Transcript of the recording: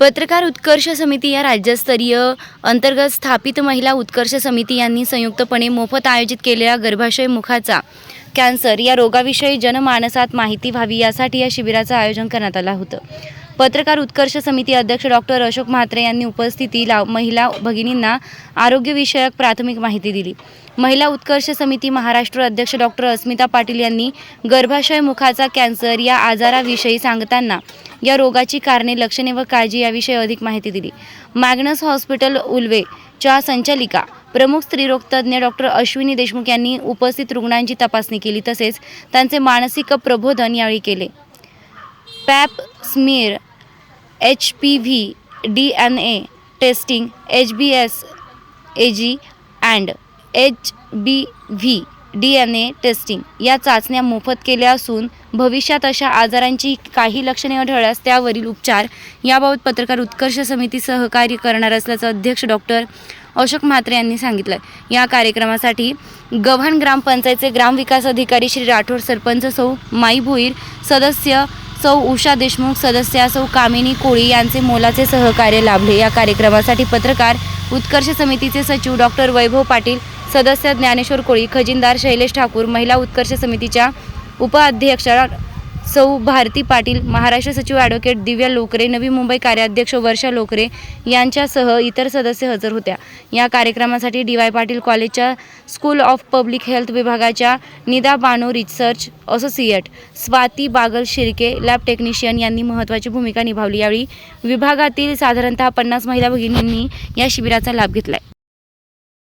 पत्रकार उत्कर्ष समिती या राज्यस्तरीय अंतर्गत स्थापित महिला उत्कर्ष समिती यांनी संयुक्तपणे मोफत आयोजित केलेल्या गर्भाशय मुखाचा कॅन्सर या रोगाविषयी जनमानसात माहिती व्हावी यासाठी या शिबिराचं आयोजन करण्यात आलं होतं. पत्रकार उत्कर्ष समिती अध्यक्ष डॉक्टर अशोक म्हात्रे यांनी उपस्थिती लाव महिला भगिनींना आरोग्यविषयक प्राथमिक माहिती दिली. महिला उत्कर्ष समिती महाराष्ट्र अध्यक्ष डॉक्टर अस्मिता पाटील यांनी गर्भाशय मुखाचा कॅन्सर या आजाराविषयी सांगताना या रोगाची कारणे लक्षणे व काळजी याविषयी अधिक माहिती दिली. मॅग्नस हॉस्पिटल उल्वेच्या संचालिका प्रमुख स्त्रीरोग तज्ज्ञ डॉक्टर अश्विनी देशमुख यांनी उपस्थित रुग्णांची तपासणी केली तसेच त्यांचे मानसिक प्रबोधन यावेळी केले. Pap smear H P V D N A testing H B S A G and H B V D N A testing या चाचण्या मोफत केल्या असून भविष्यात अशा आजारांची काही लक्षणे आढळल्यास त्यावरील उपचार याबाबत पत्रकार उत्कर्ष समिती सहकार्य करणार असल्याचं अध्यक्ष डॉक्टर अशोक म्हात्रे यांनी सांगितलं. या कार्यक्रमासाठी गव्हाण ग्रामपंचायतचे ग्रामविकास अधिकारी श्री राठोड सरपंच सौ माई भोईर सदस्य सौ उषा देशमुख सदस्या सौ कामिनी कोळी यांचे मोलाचे सहकार्य लाभले. या कार्यक्रमासाठी पत्रकार उत्कर्ष समितीचे सचिव डॉक्टर वैभव पाटील सदस्य ज्ञानेश्वर कोळी खजिनदार शैलेश ठाकूर महिला उत्कर्ष समितीच्या उपाध्यक्षा सौ भारती पाटील महाराष्ट्र सचिव ॲडव्होकेट दिव्या लोकरे नवी मुंबई कार्याध्यक्ष वर्षा लोकरे यांच्यासह इतर सदस्य हजर होत्या. या कार्यक्रमासाठी डी वाय पाटील कॉलेजच्या स्कूल ऑफ पब्लिक हेल्थ विभागाच्या Nida Bano research associate Swati Bagal Shirke lab technician यांनी महत्त्वाची भूमिका निभावली. यावेळी विभागातील साधारणतः पन्नास महिला भगिनींनी या शिबिराचा लाभ घेतलाय.